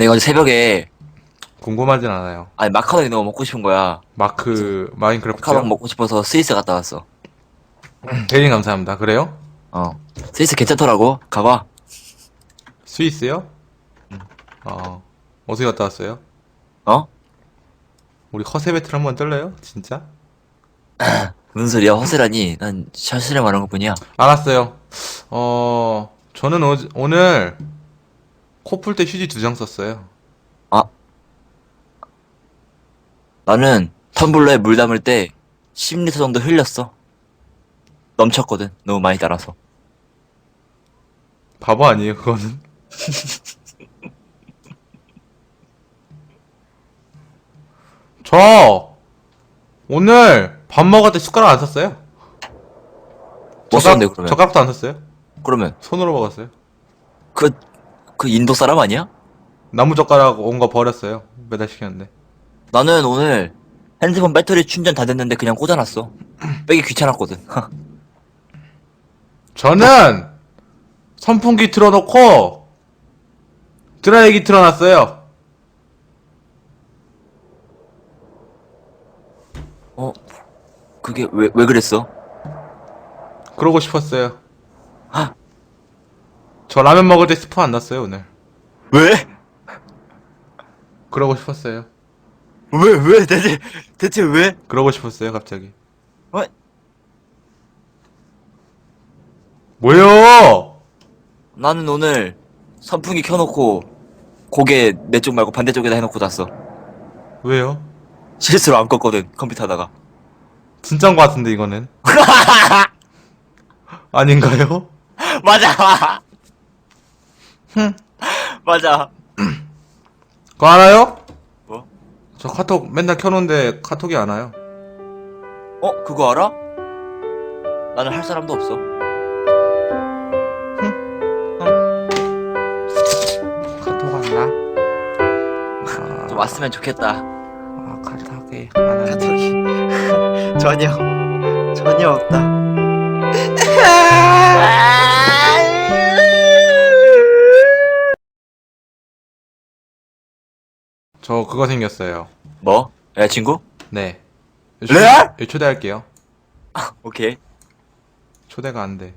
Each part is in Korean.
내가 어제 새벽에 궁금하진 않아요. 아니 마카롱이 너무 먹고 싶은 거야. 마크 마인크래프트. 마카롱 먹고 싶어서 스위스 갔다 왔어. 대리 감사합니다. 그래요? 어. 스위스 괜찮더라고. 가봐. 스위스요? 어. 어떻게 갔다 왔어요? 어? 우리 허세 배틀 한번 뜰래요? 진짜? 무슨 소리야? 허세라니. 난 샤시를 말한 것 뿐이야. 알았어요. 어, 저는 어, 오늘 코 풀 때 휴지 두 장 썼어요. 아. 나는 텀블러에 물 담을 때 10리터 정도 흘렸어. 넘쳤거든. 너무 많이 따라서. 바보 아니에요, 그거는? 저 오늘 밥 먹을 때 숟가락 안 썼어요? 뭐 썼는데, 그러면? 젓가락도 안 썼어요? 그러면 손으로 먹었어요. 그, 그 인도 사람 아니야? 나무 젓가락 온 거 버렸어요. 배달시켰는데. 나는 오늘 핸드폰 배터리 충전 다 됐는데 그냥 꽂아놨어. 빼기 귀찮았거든. 저는 선풍기 틀어놓고 드라이기 틀어놨어요. 어? 그게 왜, 왜 그랬어? 그러고 싶었어요. 아. 저 라면 먹을 때 스프 안 났어요, 오늘. 왜? 그러고 싶었어요. 왜, 왜? 대체, 대체 왜? 그러고 싶었어요, 갑자기. 어? 뭐요? 나는 오늘 선풍기 켜놓고 고개 내 쪽 말고 반대쪽에다 해놓고 잤어. 왜요? 실수로 안 껐거든, 컴퓨터 하다가. 진짜인 것 같은데, 이거는. 아닌가요? 맞아! 맞아. 그거 알아요? 뭐? 저 카톡 맨날 켜놓는데 카톡이 안 와요. 어? 그거 알아? 나는 할 사람도 없어. 카톡 안 나? 좀 왔으면 좋겠다. 아, 카톡이 안 카톡이. 전혀, 전혀 없다. 저 그거 생겼어요. 뭐? 여자친구? 네. 레알? 예, 초대할게요. 오케이. 초대가 안 돼.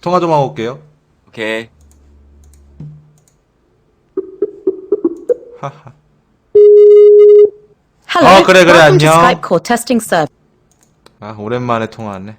통화 좀 하고 올게요. 오케이. 하하. Hello. 어, 그래, 그래, welcome to 안녕. Skype call testing service. 아, 오랜만에 통화하네.